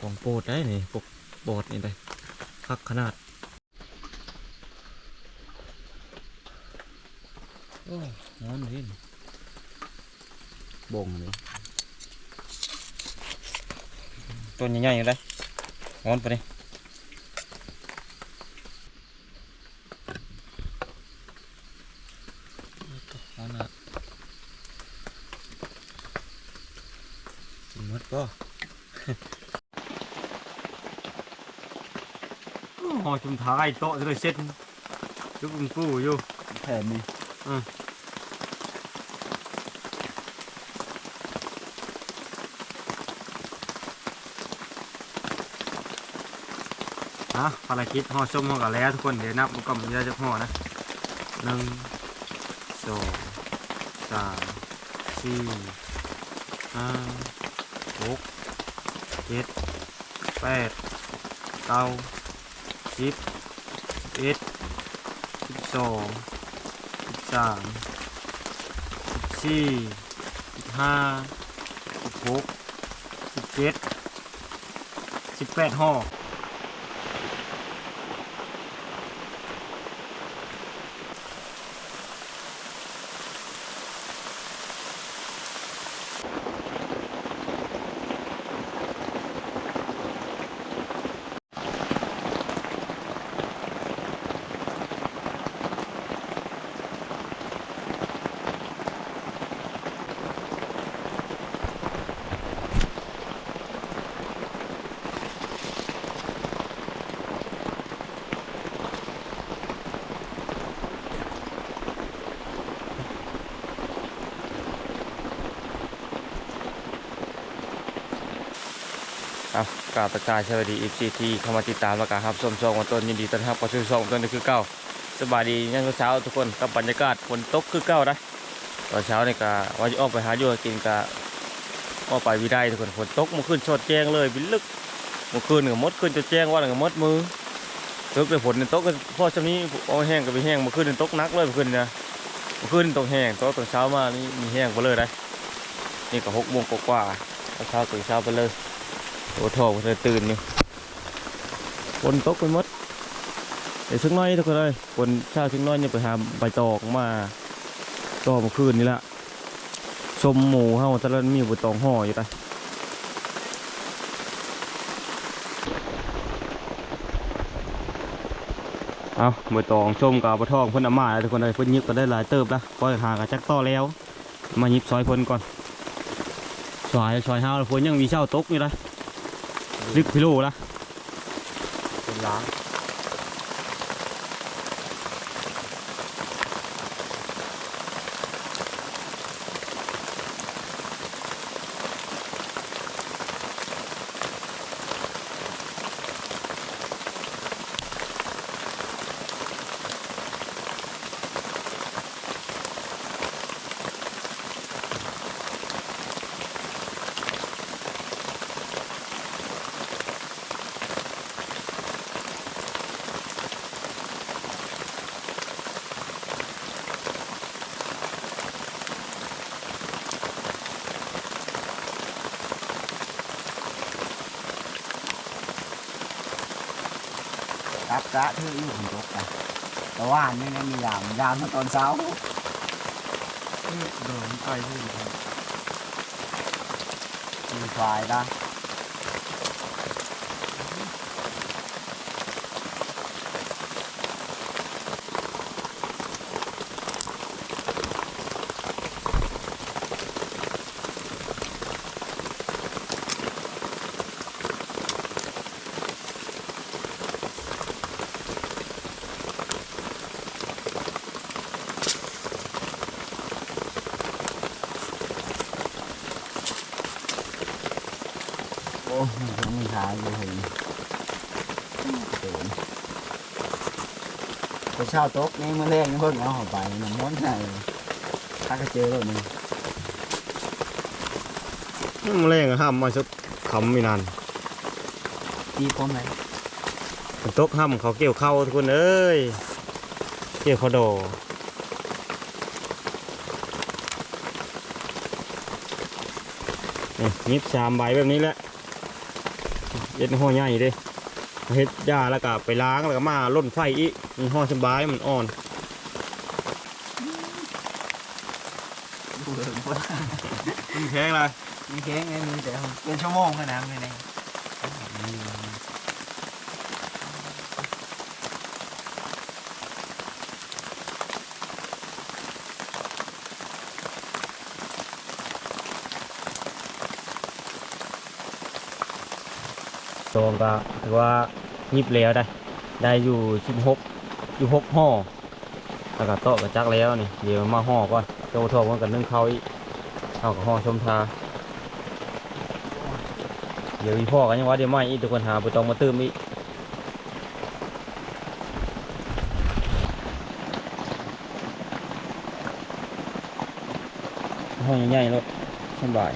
ของโปรดได้นี่ปกบอดนี่ได้พักขนาดโอ้นอนเห็นบ่งเลยตัวใหญ่ๆอยู่ได้นอนไปนี่อนอะหมดก็ หอ จุ่มท้ายโต๊ะเลยเซ็ตลูกปูอยู่แผ่นนี่นะภารกิจห่อส้มห่อกันแล้วทุกคนเดี๋ยวนับมันก็มันจะห่อนะหนึ่งสองสามสี่ห้าหกเจ็ดแปดเก้า สิบสิบเอ็ดสิบสองสิบสามสิบสี่สิบห้าสิบหกสิบเจ็ดสิบแปดห่อ กราบประกาศสวัสดีอีกทีที่เข้ามาติดตามแล้วกันครับส้มซองวันต้นยินดีต้อนรับเข้าสู่ซองวันต้นนี่คือเก้าสบายดียังเช้าทุกคนกับบรรยากาศฝนตกคือเก้านะตอนเช้านี่ก็ว่าจะออกไปหาอยู่กินก็ออกไปวิได้ทุกคนฝนตกมื่อคืนชดแจ้งเลยบินลึกมื่อคืนก็มดขึ้นจะแจ้งว่าก็มดมือตกเลยฝนนี่ตกก็พอจะนี้เอาแห้งก็ไปแห้งมื่อคืนนี่ตกนักเลยมื่อคืนนะมื่อคืนนี่ตกแห้งตกตอนเช้ามานี่มีแห้งไปเลยได้นี่ก็หกโมงกว่าเช้าตื่นเช้าไปเลย โอ้โถเธอตื่นอยู่ฝนตกไปหมดเดี๋ยวสักน้อยทุกคนเลยฝนเช้าสักหน้อยเนี่ยไปหาใบตองมาต่อเมื่อคืนนี่ละชมหมูเฮาต่ละมีใบตองห่ออยู่ไปเอาใบตองชมกับใบทองเพิ่นอามาทุกคนเลยเพิ่นยิบก็ได้หลายเติบล้วปล่อยหากระจักต่อแล้ว มายิบซอยพ่นก่อนซอยซอยเฮาแล้วเพิ่นยังมีเช่าตกอยู่เลย ลึกพิโลละเป็นล้าง กะเธออยู่คนตกไปแต่ว่านี่นะมียามยามเมื่อตอนเช้าเดินไปที่มีควายนะ โอ้ยังมีขายอยู่เห็นโดนไป เช่าโต๊ะนี่มาแรกนี่เพิ่งเอาเข้าไปน้ำม้อนใส่ถ้าก็เจอแล้วนี่มแรงอะห้ามมาสักคำไม่นานตีคนไหนฝนตกห้ามเขาเกี่ยวเข้าทุกคนเอ้ยเกี่ยวเขาโดนี่ยิบสามใบแบบนี้แหละเฮ็ดในห่อใหญ่เด้ เฮ็ดยาแล้วก็ไปล้างแล้วก็มาล่นไฟอีกมันห่อสบายมันอ่อนดูเลยพวกมันแข็งเลยมีเค้กไงมีแต่เป็นชั่วโมงขนาดนั้นเลยตรงก็ถือว่า ยิบแล้วได้ ได้อยู่สิบหกอยู่หกห่อแล้วก็โต๊ะกับจักแล้วนี่เดี๋ยวมาห่อก่อนโตทองกันนึ่งเขาอีกเอากับห่อชมทาเดี๋ยวอีพ่อกันยังว่าเดี๋ยวไม่อีกทุกคนหาไปตองมาเติมอีกห้องใหญ่ๆรถสบาย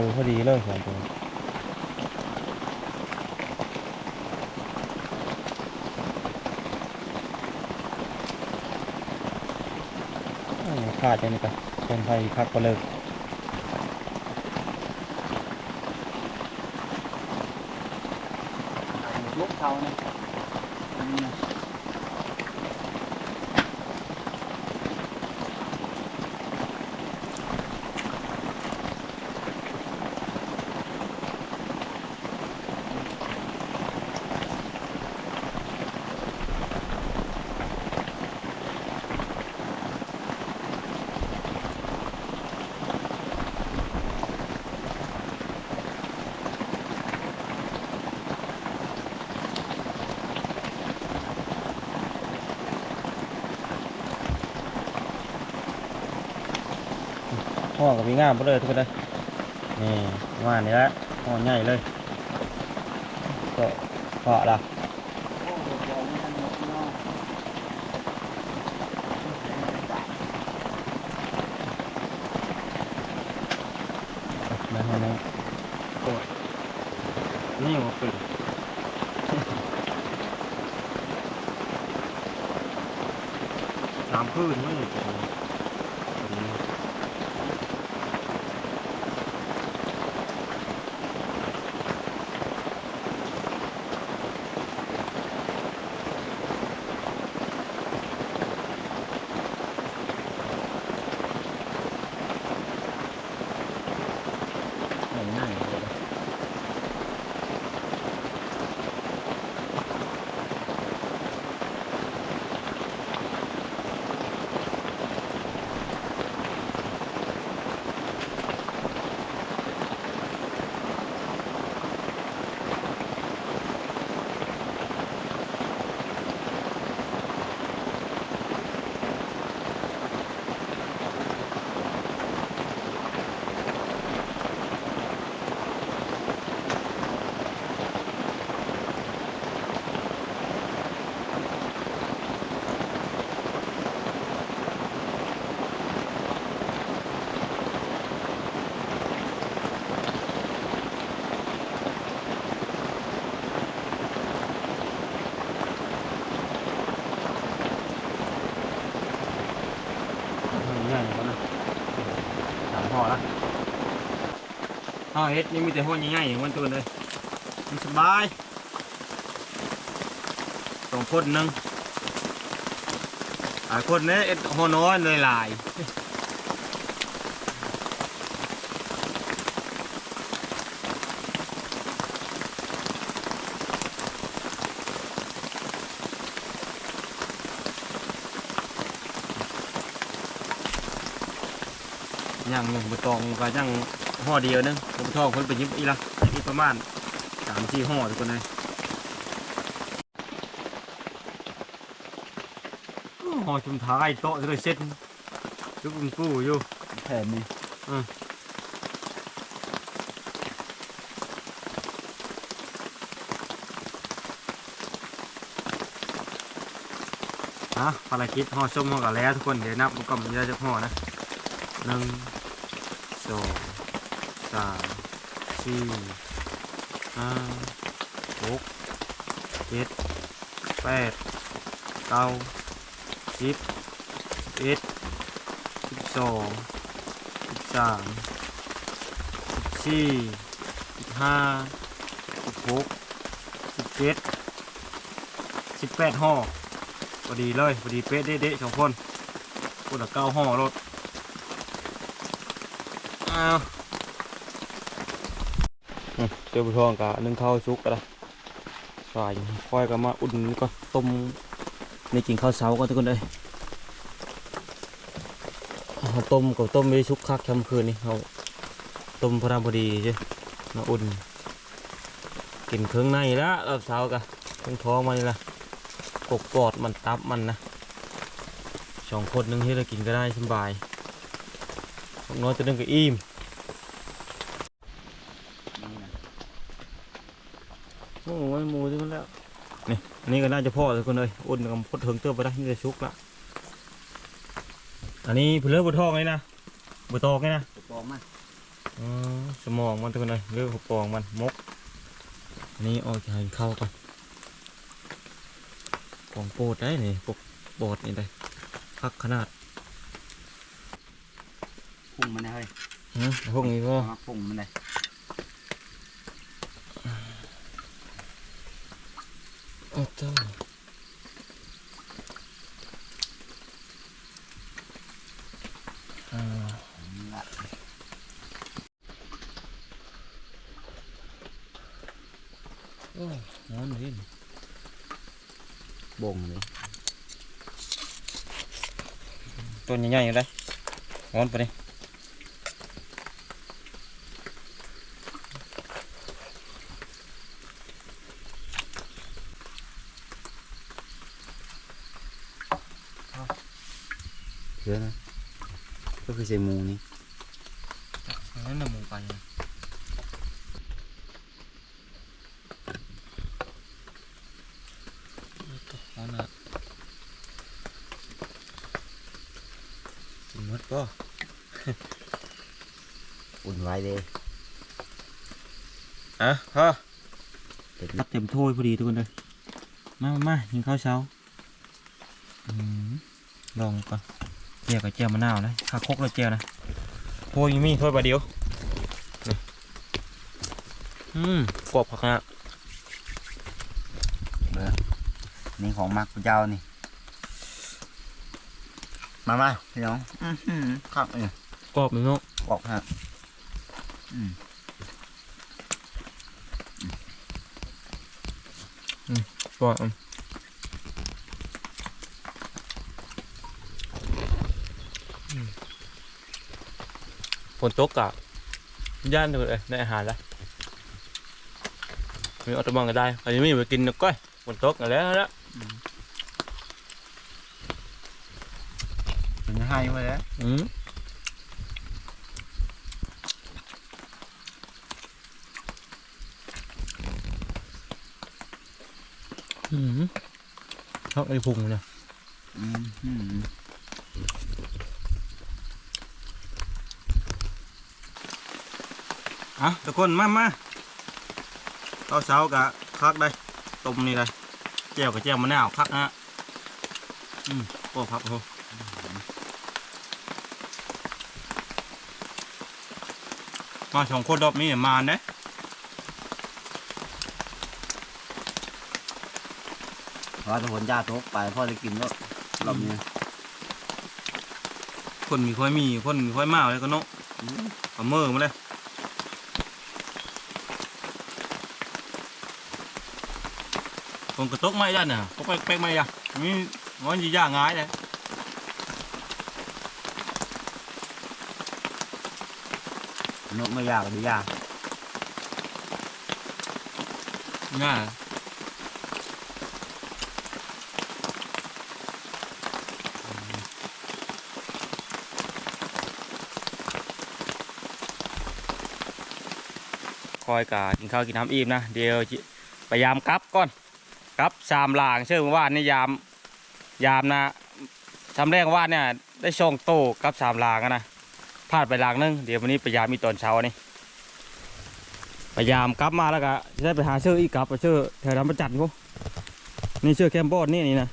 ตัวพอดีเลยสองตัวขาดจังนี่ปะเป็นไฟพักก็เลิก อกับพี่งามไปเลยทุกคนเลยนี่ว่านี่ละห่อใหญ่เลยก็เพาะละโอ้โหบอนหมดเนาะมาให้น้องโอ้ยนี่มันเป็นสามพื้นนี่ป็น ง่ายๆเลย ง่ายกว่านะสามห่อละห่อ เฮ็ดนี่มีแต่ห่อง่ายๆอย่างวันตัวเลยมันสบายสองคนหนึงหลายคนเนี่ยเอ็ดห่อน้อยเลยหลายยังหนึ่งบตองก็ยัง ห่อเดียวนึงผมทองคนไปยิบอีละอีกประมาณสามสี่ห่อทุกคนเลยห่อชุมท้ายโต๊ะเลยเซ็ตยุบกู้อยู่แถมนี่ยฮะภารกิจห่อส้มห่อกันแล้วทุกคนเดี๋ยวนับดูก่อนมันจะจะห่อนะหนึ่งสอง สามสี่ห้าหกเจ็ดแปดเก้าสิบสิบเอ็ดสิบสองสิบสามสิบสี่สิบห้าสิบหกสิบเจ็ดสิบแปดห่อพอดีเลยพอดีเป๊ะเด๊ะๆสองคนคนละเก้าห่อรถอ้าว เจ้าบุทองกะนึ่งข้าวซุกกะละสายค่อยก็มาอุ่นก็ต้มในกินข้าวเช้าก็ทุกคนเลยเอาต้มกับต้มไม่ได้ชุกคักค่ำคืนนี่เอาต้มพอดำพอดีใช่มาอุ่น กินเครื่องในแล้วรอบเช้ากะเครื่องท้องมานี่ละกกปอดมันตับมันนะสองคนนึงที่เรากินก็ได้สบายน้อยตัวหนึงก็อิ่มโอ้ยหมูที่มันแล้วนี่ อันนี้ก็น่าจะพ่อทุกคนเลยอุ่นกับพดเถิงเติบไปได้นี่จะชุกละอันนี้เพื่อนบนท้องเลยนะบนตอกเลยนะปองมาอ๋อสมองมันทุกคนเลยเรื่องหัวปองมันมกอันนี้เอาจะให้เข้าก่อนของโปรดได้นี่พวกบอดนี่ได้พักขนาดพุ่งมันเลยฮะพวกนี้ก็เอาพุ่งมันเลย โอ้เจ้าอ่า โอ้นอนนี่บ่งเลยตัวใหญ่ๆอยู่ได้นอนไปดิเยอะนะก็คือใส่หมูนี่น่ะหมูไปนะนอนอะหมดก็ อุ่นไว้เลย อะพ่อเด็ดรับเต็มถ้วยพอดีทุกคนเลยมามามากินข้าวเช้าอืมลองก่อนเจียวกับเจียวมะนาวนะข้าคกแล้วเจียวนะโอ้ยมีถ้วยบาเดียวนี่อืมกรอบผักนะนี่ของมักพระเจ้านี่ มามาพี่น้องอื้อหือครับเนี่ยกรอบเลยเนาะบอกฮะอืม กรอบอืมอืมฝนตกกะย่านเลยในอาหารแล้วมีออตบังก็ได้อันนี้ไม่ไปกินนะก้อยฝนตกแล้วแล้วถึงให้ไว้แล้วอืม ชอบไอ้พุงเนี่ยอะทุกคนมามาข้าเช้ากะคักได้ต้มนี่เลยแจ่วกับแจ่วมะนาวคักฮะอืมโอ้พักโอ้มาสองคนรอบนี้มาเด้เราะว่าถ้าฝนจ้าตกไปพ่อจะกินแล้วรอบนี้คนมีค่อยมีคนมีค่อยมาเลยก็เนาะเอามือมาเลยคนกระตกไม่ได้น่ะก็ไปไปไม่ได้มีมันจะยากง่ายเลยนกไม่ยากก็ดียากง่าย อยกะกินข้าวกินน้ำอิ่มนะเดี๋ยวพยายามกลับก่อนกลับสามหลางเชื่อเมื่อวานนี่ยามยามนะทำแรกว่าเนี่ยได้ช่องโตกับสามลางนะพลาดไปลางนึงเดี๋ยววันนี้ไปยามมีตอนเช้านี่พยายามกลับมาแล้วก็จะได้ไปหาเชื่ออีกกลับไปเชื่อแถวน้ำประจันพวกนี่เชื่อแคมบอดนี่นี่นะ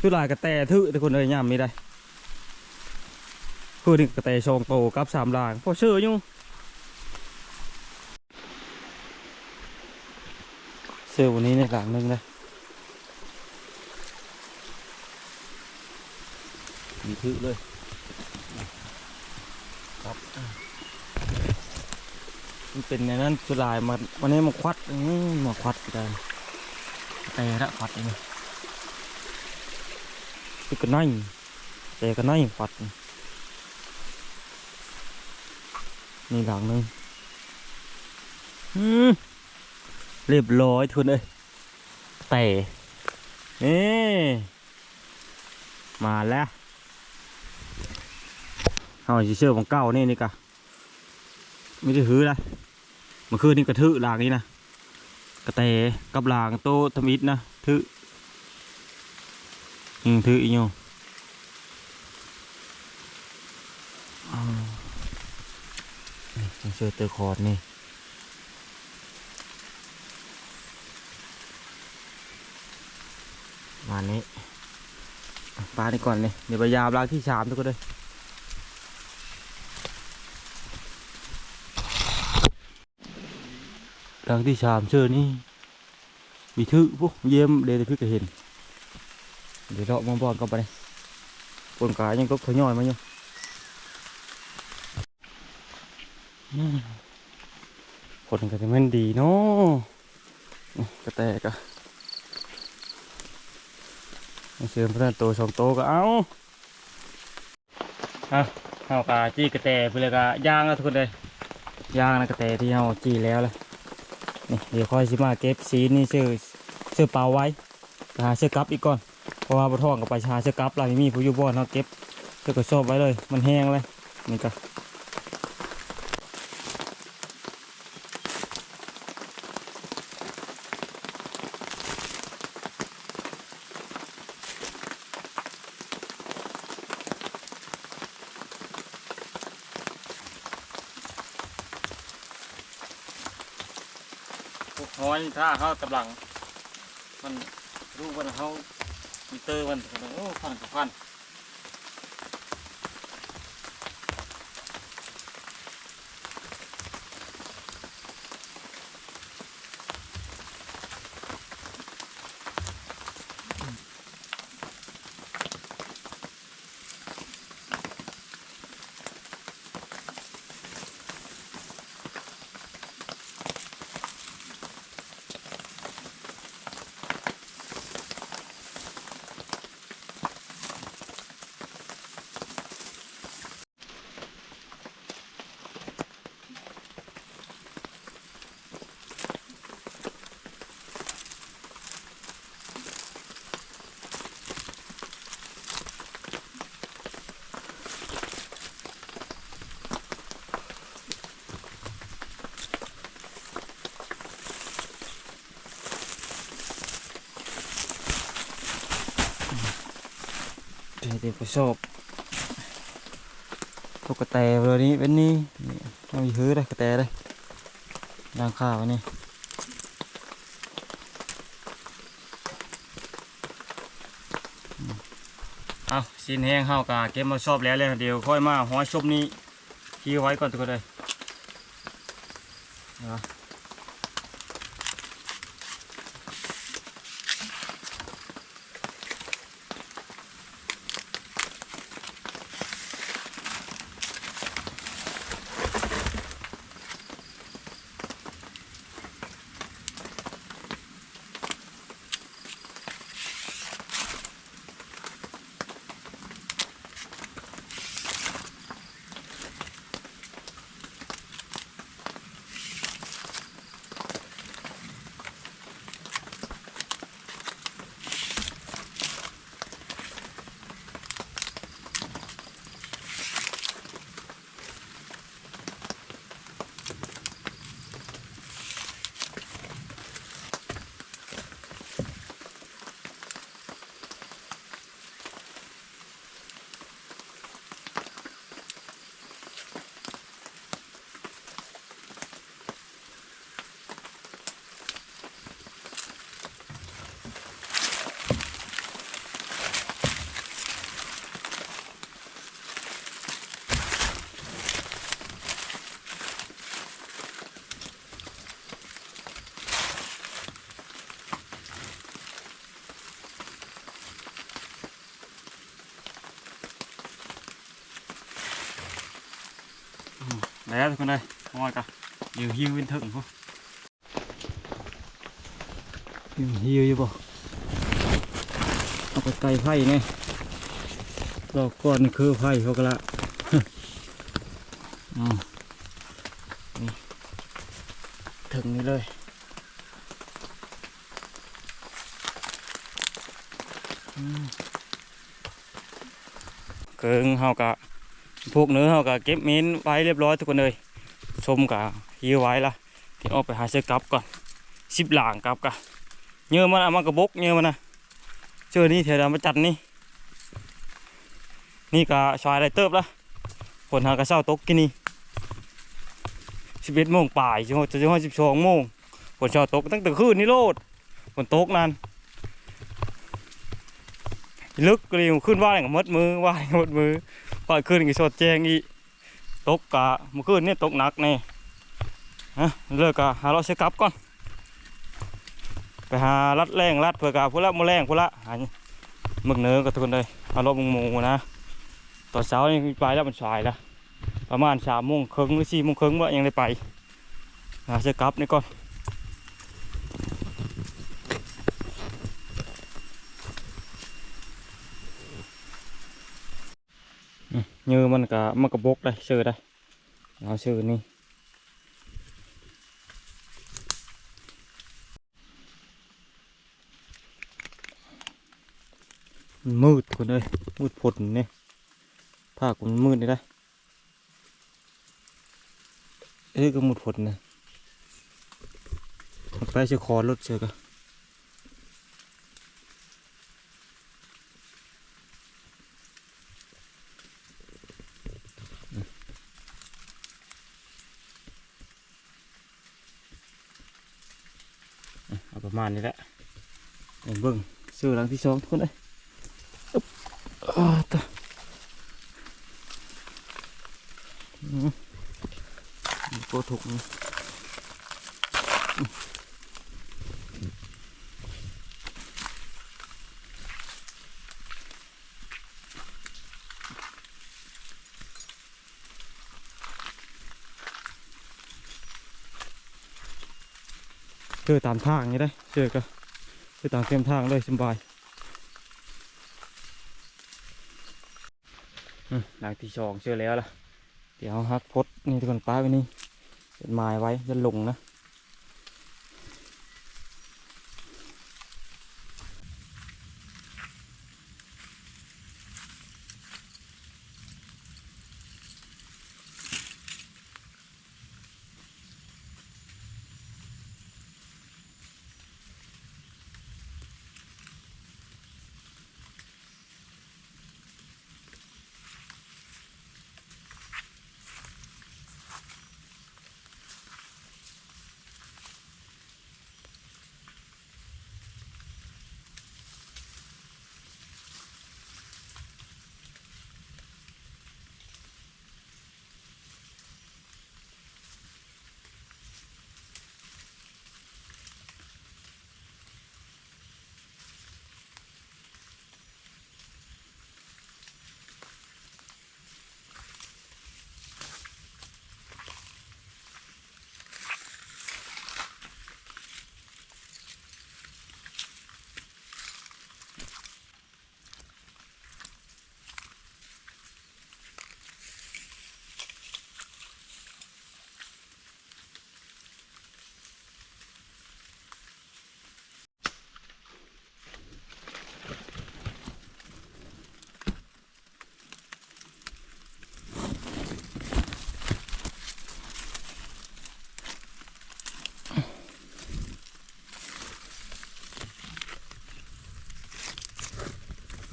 คือลายกระแตทึทุกคนเลยย่ามมีได้คือนี่กระแตช่องโตกับสามลางพอเชื่ออยู่เอวันนี้ในหลังนึงเลยมีทึเลยมันเป็นในนั้นคือลายมาวันนี้มาควัดอื้อมาควัดก็ได้แต่ละควัดนี่คือกันนั่งแต่กันนั่งควัดนี่นี่หลังหนึงอืม เรียบร้อยทุนเอ้ยแต่นี่มาแล้วเอาสิเชื่อของเก้านี่นี่กะไม่ได้หือลยเมื่อคืนนี่กระทึลางนี้นะกระเตกับลางโตทมิดนะทึยิงทึอีโยอ้าวนี่ต้องเชื่อเตอร์คอร์ดนี่ มานี้ปลานี่ก่อนนี่เดี๋ยวพยายามลางที่สามทุกคนเลยหลังที่ชามเชื่อนี่มีทึพวกเยี่ยมเดยวพี่ก็เห็น เดี๋ยวเรามองบอลกันไปเลยปนกายยังก็ขย่อยมาอยู่อืมคนก็จะมันดีเนาะกระแตกอะ เชิญพระโตสองโตก็เอาเอาเอากาจี้กระแตไปเลยกะย่างแล้วทุกคนเลยย่างนะกระแตที่เอาจี้แล้วเลยนี่เดี๋ยวค่อยสิมาเก็บสีนี่เชื่อเชื่อเปล่าไว้หาเชือกกับอีกก่อนเพราะว่าบนท้องกับปหาชาเชือกกับเราไม่มีผู้อยู่บ่อนเราเก็บเชือกกระสอบไว้เลย มันแห้งเลยนี่ก็ ห้อยถ้าเขากำลัง มันรู้วันเขามีเตอร์มันโอ้พันกับพัน เดี๋ยวเดี๋ยวกระสอบพวกกระแตเลยนี่เป็นนี่นี่เอาอีหื้อเลยกระแตเลยล้างข้าวไว้นี่เอาสินแห้งเข้ากาเก็บมาชอบแล้วเลยเดี๋ยวค่อยมาหัวชบนี้ที่ไว้ก่อนตัวเลย แล้วทุกคนเลยมอยกันอยู่ฮิววินถึงพวกฮิวอยู่ป่เอาไปไกลไผ่ไงดอกก้อนนี่คือไผ่เขาก็ละถึงนี่เลยเกิงเฮากะ พวกเนื้อเฮากะเก็บเม้นไว้เรียบร้อยทุกคนเลยชมกะฮิวไว้ละเดี๋ยวออกไปหาเสื้อกลับก่อนสิบหลางกลับกะเยอะมันอะมันกระบกเยอะมันนะเจอนี่เถอะมาจัดนี่นี่กะชายไรเติบละผลหากระเช้าตกกินนี่สิบเอ็ดโมงป่ายจะจะจะสิบสองโมงฝนชอตกตั้งแต่คืนนี่โลดฝนตกนั่นลึกก็เลยขึ้นว่าอย่างกับมดมือว่าอย่างกับมดมือ ป่ายขึ้นอีกสดแจงอีกตกกะเมื่อคืนนี่ตกหนักแน่ฮะเลิกกะหาเราเช็คกลับก่อนไปหารัดแรงรัดเผื่อกะพุ่ละโมแรงพุ่ละหาหมึกเนื้อกับทุกคนเลยอารถมึงมูนะตอนเช้านี่ไปแล้วมันสายแล้วประมาณสามโมงครึ่งหรือสี่โมงครึ่งว่ายังได้ไปหาเสื้อกลับนี่ก่อน เนื้อมันก็มันก็บกได้เชื่อได้เอาเชื่อนี่มืดคนเลยมืดผลนี่ภาคมันมืดนี่ได้เอ้ก็หมดผลนะไปเชื่อคอรถเชื่อกันเอาประ มาณนี้แหละเอ็งเบิ้งซื้อหลังที่สองทุกคนเลยอึ๊บอ่าตะอืมโกถุกนี่เจอตามทางอย่างนี้ได้เจอก็เจอตามเต็มทางเลยสบายหลังที่สองเจอแล้วล่ะ เดี๋ยวฮักพดนี่ทุกคนป้าไว้นี่เป็นไม้ไว้จะลงนะ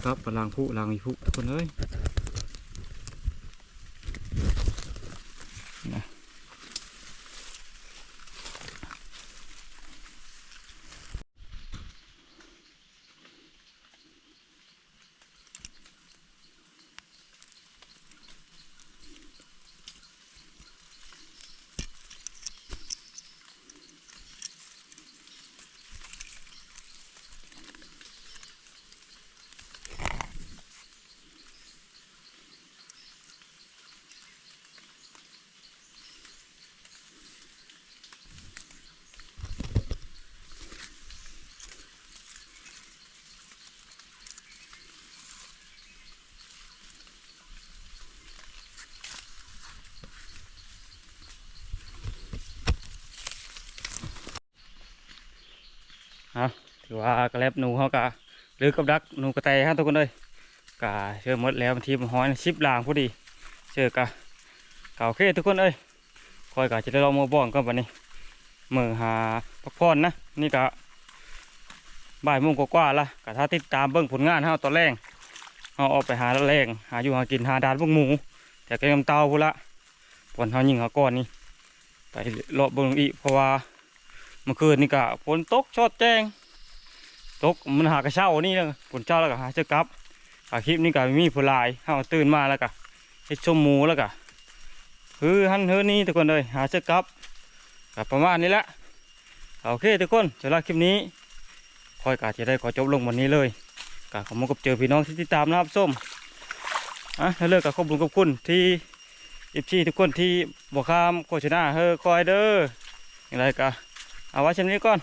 ครับลางผู้ลางมีผู้ทุกคนเลย ถือว่ากระแลบหนูเขากะหรือกับดักหนูกระแตฮะทุกคนเลยกะเชื่อมดแล้วทีมห้อยชิบลางพอดีเชื่อกะเกะโอเคทุกคนเอ้ยคอยกะจะได้ลองมาบ่องกันวันนี้มือหาพักผ่อนนะนี่กะบ่ายโมงกว่าๆละกะถ้าติดตามเบิ้งผลงานเฮาตอนแรกเฮาออกไปหาแรงหาอยู่หากินหาดานพวกหมูแต่ก็ยังเตาพุ่นละฝนเฮายิงเขาก้อนนี่ไปเลาะเบิ่งอีกเพราะว่า มื่อคืนนี่กะฝนตกชดแจ้ง ตกมันหากระเช้านี่นะฝนเช้าแล้วก็หาเจ้ากลับอาคลิปนี้ก็มีผู้ลายเฮาตื่นมาแล้วก็เฮ็ดชมหมูแล้วก็ฮือหันเฮือนี่ทุกคนเลยหาเจ้ากลับก็ประมาณนี้แหละโอเคทุกคนสำหรับคลิปนี้คอยกาจะได้ขอจบลงวันนี้เลยกาขอมกับเจอพี่น้องที่ติดตามนะครับส้มอะแล้วเลิกกับขอบคุณขอบคุณที่อิฟซีทุกคนที่บอกข้ามโฆษณาเฮอคอยเด้ออย่างไรก็ เอาไว้เช่นนี้ก่อน